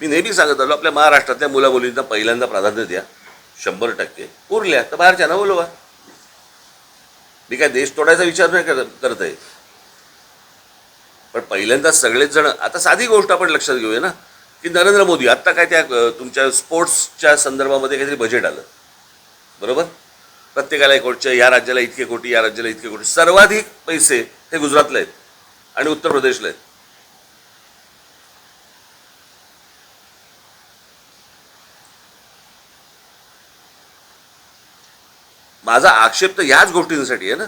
मी नेहमी सांगत आलो आपल्या महाराष्ट्रातल्या मुलामुलींना पहिल्यांदा प्राधान्य द्या. शंभर टक्के. उरल्या तर बाहेरच्या ना बोलवा. मी काय देश तोडायचा विचार नाही करत करत आहे. पण पहिल्यांदा सगळेच जण आता साधी गोष्ट आपण लक्षात घेऊया ना की नरेंद्र मोदी आत्ता काय त्या तुमच्या स्पोर्ट्सच्या संदर्भामध्ये काहीतरी बजेट आलं. बरोबर? प्रत्येकाला एक कोटीच्या या राज्याला इतके कोटी या राज्याला इतके कोटी. सर्वाधिक पैसे हे गुजरातला आहेत आणि उत्तर प्रदेशला आहेत. माझा आक्षेप तर याच गोष्टींसाठी आहे ना.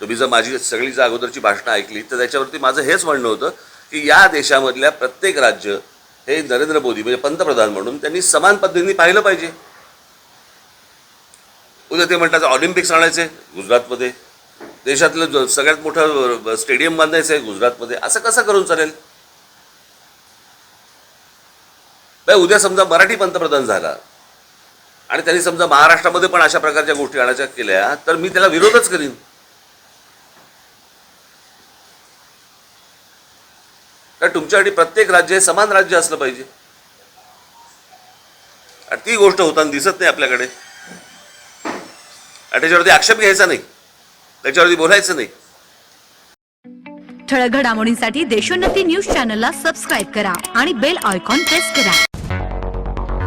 तुम्ही जर माझी सगळी जर अगोदरची भाषणं ऐकली तर त्याच्यावरती माझं हेच म्हणणं होतं की या देशामधल्या प्रत्येक राज्य हे नरेंद्र मोदी म्हणजे पंतप्रधान म्हणून त्यांनी समान पद्धतीने पाहिलं पाहिजे. उद्या ते म्हणतात ऑलिम्पिक्स आणायचे गुजरातमध्ये. देशातलं सगळ्यात मोठं स्टेडियम बांधायचं आहे गुजरातमध्ये. असं कसं करून चालेल? उद्या समजा मराठी पंतप्रधान झाला आणि त्यांनी समजा महाराष्ट्रामध्ये पण अशा प्रकारच्या गोष्टी आणायच्या केल्या तर मी त्याला विरोधच करीन. कारण तुमच्यासाठी प्रत्येक राज्य हे समान राज्य असलं पाहिजे. आणि ती गोष्ट होताना दिसत नाही आपल्याकडे. आणि त्याच्यावरती आक्षेप घ्यायचा नाही. त्याच्यावरती बोलायचं नाही. ठळक घडामोडींसाठी देशोन्नती न्यूज चॅनलला सबस्क्राईब करा आणि बेल आयकॉन प्रेस करा.